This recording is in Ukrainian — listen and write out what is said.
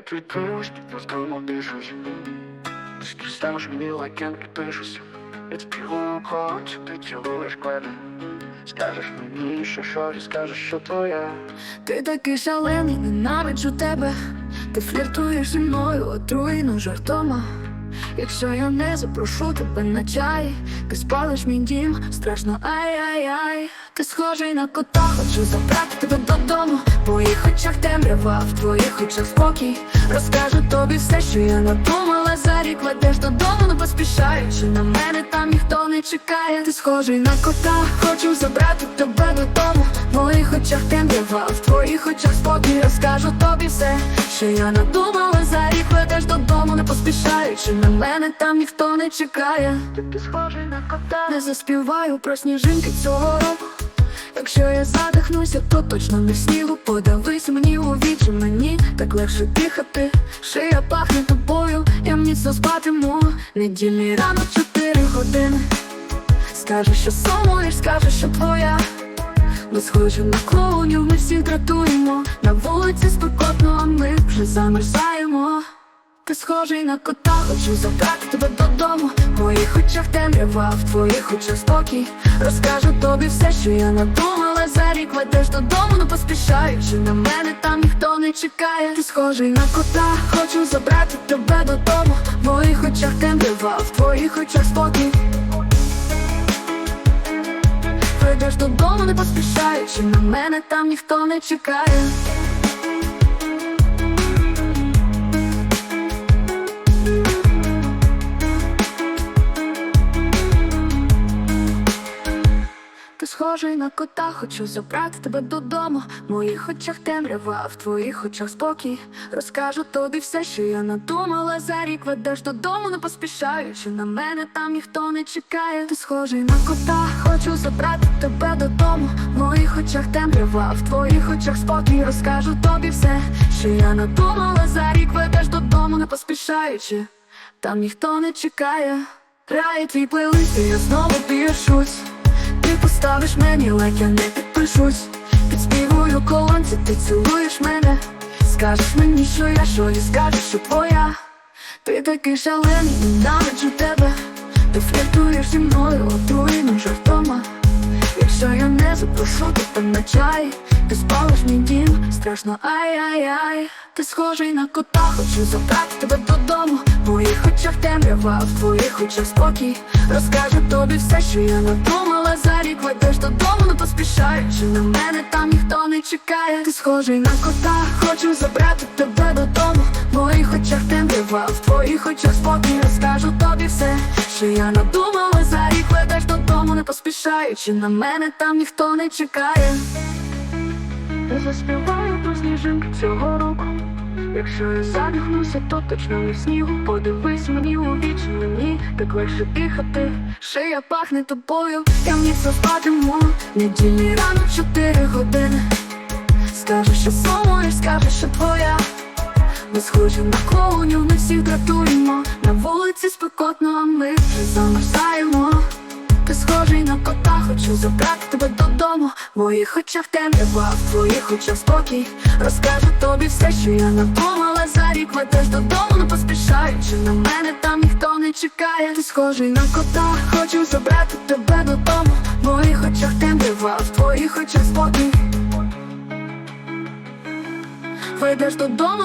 твій твій розкому біжусь Ти ставиш мені лайкен і пишусь Я співаю хоч, ти цілуєш мене Скажеш мені, що що, і скажеш, що то я Ти такий шалений, ненавиджу тебе. Ти фліртуєш зі мною отруєно жартома. Якщо я не запрошу тебе на чай, ти спалиш мій дім, страшно ай-яй-яй. Ти схожий на кота, хочу забрати тебе додому. В твоїх очах темрява, в твоїх очах спокій. Розкажу тобі все, що я надумала. За рік ведеш додому, не поспішаючи на мене, там ніхто не чекає. Ти схожий на кота, хочу забрати тебе додому. В моїх очах темрява, в твоїх очах спокій. Розкажу тобі все, що я надумала. Поспішаючи на мене, там ніхто не чекає. Ти, схожий на кота. Не заспіваю про сніжинки цього року. Якщо я задихнуся, то точно не в снігу. Подавись мені у вічі, мені так легше дихати. Шия пахне тобою, я міцно спатиму. Недільний ранок, чотири години. Скажеш, що сумуєш, скажеш, що твоя. Ми схожі на клоунів, ми всіх дратуємо. На вулиці спекотно, а ми вже замерзаємо ти схожий на кота, хочу забрати тебе додому. В моїх очах темрява, в твоїх очах спокій. Розкажу тобі все, що я надумала. За рік ведеш додому, не поспішаючи на мене, там ніхто не чекає. Ти схожий на кота, хочу забрати тебе додому. Моїх очах темрява, в твоїх очах спокій. Ведеш додому, не поспішаючи на мене, там ніхто не чекає. Схожий на кота, хочу забрати тебе додому. В моїх очах темрява, в твоїх очах спокій. Розкажу тобі все, що я надумала. За рік ведеш додому, не поспішаючи на мене, там ніхто не чекає. Ти схожий на кота, хочу забрати тебе додому. В моїх очах темрява, в твоїх очах спокій. Розкажу тобі все, що я надумала. За рік ведеш додому, не поспішаючи, там ніхто не чекає. Грає твій плейлист, і я знову пішусь. Ти поставиш мені лайк, я не підпишусь. Підспівую колонці, ти цілуєш мене. Скажеш мені, що я, що і скажеш, що твоя. Ти такий шалений, ненавиджу тебе. Ти фліртуєш зі мною отруєним жартома. Якщо я не запрошу тебе на чай. Ти спалиш мій дім, страшно ай-яй-яй. Ти схожий на кота, хочу забрати тебе додому. В моїх очах темрява, в твоїх очах спокій. Розкажу тобі все, що я надумала. За рік ведеш додому, не поспішаючи на мене, там ніхто не чекає? Ти схожий на кота, хочу забрати тебе додому В моїх очах темрява, в твоїх очах спокій Розкажу тобі все, що я надумала За рік. Ведеш додому, не поспішаючи на мене, там ніхто не чекає. Я заспіваю про сніжинки цього року. Якщо я задихнуся, то точно не снігу. Подивись мені у вічі, мені так легше дихати Шия пахне тобою, я міцно спатиму Недільний ранок, чотири години. Скажеш, що сумуєш, скажеш, що твоя Ми схожі на клоунів, ми всіх дратуємо. На вулиці спекотно, а ми вже замерзаємо. Ти схожий на кота, хочу забрати тебе додому. В моїх очах темрява, в твоїх очах спокій. Розкажу тобі все, що я надумала. За рік ведеш додому, не поспішаючи на мене, там ніхто не чекає. Ти схожий на кота, хочу забрати тебе додому. В моїх очах темрява, в твоїх очах спокій. Вийдеш додому